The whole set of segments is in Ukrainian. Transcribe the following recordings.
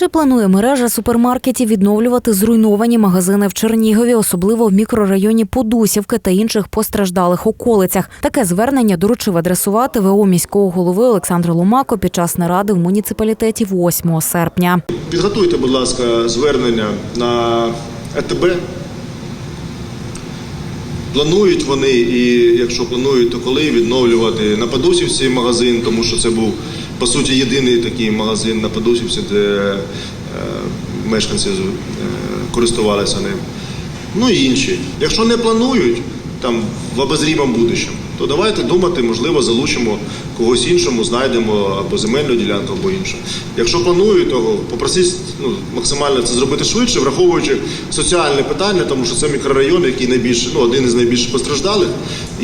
Чи планує мережа супермаркетів відновлювати зруйновані магазини в Чернігові, особливо в мікрорайоні Подусівки та інших постраждалих околицях? Таке звернення доручив адресувати ВО міського голови Олександр Ломако під час наради в муніципалітеті 8 серпня. Підготуйте, будь ласка, звернення на ЕТБ. Планують вони, і якщо планують, то коли відновлювати на Подусівці магазин, тому що це був по суті єдиний такий магазин на Подусівці, де е, мешканці е, користувалися ним. Ну і інші. Якщо не планують там в обозрімому будущому, то давайте думати, можливо, залучимо когось іншому, знайдемо або земельну ділянку, або іншу. Якщо планують, то попросіть ну, максимально це зробити швидше, враховуючи соціальне питання, тому що це мікрорайон, який найбільш ну, один із найбільш постраждалих.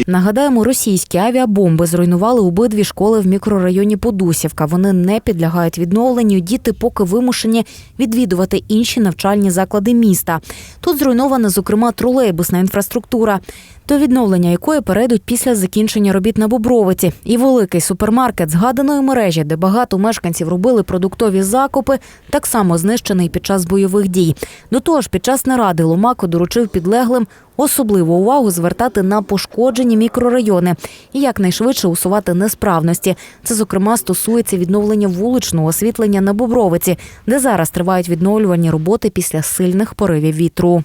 Нагадаємо, російські авіабомби зруйнували обидві школи в мікрорайоні Подусівка. Вони не підлягають відновленню. Діти поки вимушені відвідувати інші навчальні заклади міста. Тут зруйнована, зокрема, тролейбусна інфраструктура, до відновлення якої перейдуть після закінчення робіт на Бобровиці. І великий супермаркет згаданої мережі, де багато мешканців робили продуктові закупи, так само знищений під час бойових дій. До того ж, під час наради Ломако доручив підлеглим особливу увагу звертати на пошкоджені мікрорайони і якнайшвидше усувати несправності. Це, зокрема, стосується відновлення вуличного освітлення на Бобровиці, де зараз тривають відновлювальні роботи після сильних поривів вітру.